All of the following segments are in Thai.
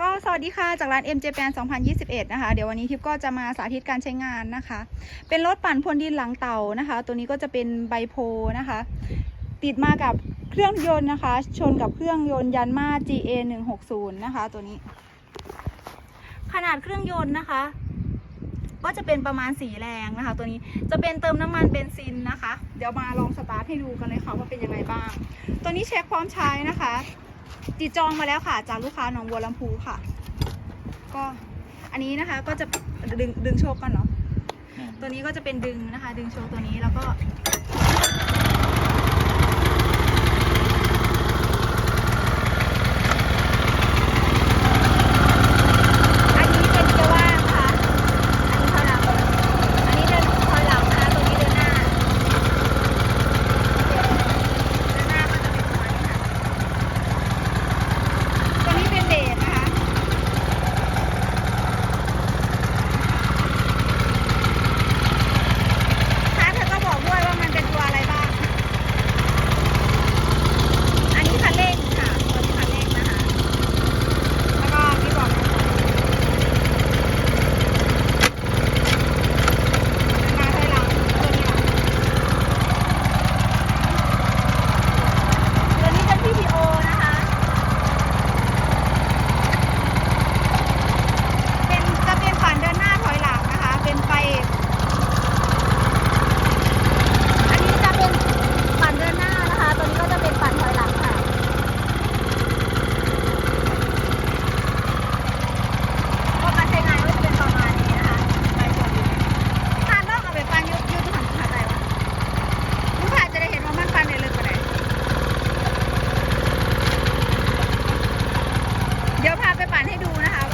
ก็สวัสดีค่ะ จากร้าน MJ Pan 2021 นะคะ เดี๋ยววันนี้ทิพก็จะมาสาธิตการใช้งานนะคะ เป็นรถปั่นพรวนดินหลังเต่านะคะ ตัวนี้ก็จะเป็นไบโพลนะคะ ติดมากับเครื่องยนต์นะคะ ชนกับเครื่องยนต์ยันมา GA 160นะคะ ตัวนี้ ขนาดเครื่องยนต์นะคะ ก็จะเป็นประมาณสีแรงนะคะ ตัวนี้จะเป็นเติมน้ำมันเบนซินนะคะ เดี๋ยวมาลองสตาร์ทให้ดูกันเลยค่ะว่าเป็นยังไงบ้าง ตัวนี้เช็คพร้อมใช้นะคะ ติดจองมาแล้วค่ะจากลูกค้าหนองบัวลำพูค่ะ ก็อันนี้นะคะก็จะดึงดึงโชคกันเนาะตัวนี้ก็จะเป็นดึงนะคะ ดึงโชว์ตัวนี้แล้วก็ อันนี้เป็นเกียร์ว่างนะคะ อันนี้ถอยหลัง อันนี้เดินถอยหลังนะคะ ตัวนี้เดินหน้า เดินหน้าก็จะเป็นประมาณนี้ค่ะ ตัวนี้เป็นเบรกนะคะ ค่ะเธอก็บอกด้วยว่ามันเป็นตัวอะไรบ้าง อันนี้คันเร่งค่ะ ตัวนี้คันเร่งนะคะ แล้วก็มีบอกนะหน้าถอยหลังตัวนี้ค่ะตัวนี้เป็น PTO นะคะ เป็นจะเป็นฝันเดินหน้าถอยหลังนะคะ เป็นไฟ อันนี้จะเป็นปั่นเดินหน้านะคะ ตัวนี้ก็จะเป็นปั่นถอยหลังค่ะ ก็การใช้งานก็จะเป็นประมาณนี้นะคะไปส่วนนี้ถ้าลอกเอาไปฟังยุบยุบทำเข้าใจวะลูกค้าจะได้เห็นว่ามันฟันได้ลึกกว่าไหนเดี๋ยวพานให้ดูนะคะ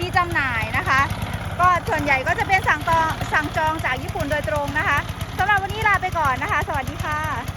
มีจำหน่ายนะคะ ก็ส่วนใหญ่ก็จะเป็นสั่งตอสั่งจองจากญี่ปุ่นโดยตรงนะคะสำหรับวันนี้ลาไปก่อนนะคะ สวัสดีค่ะ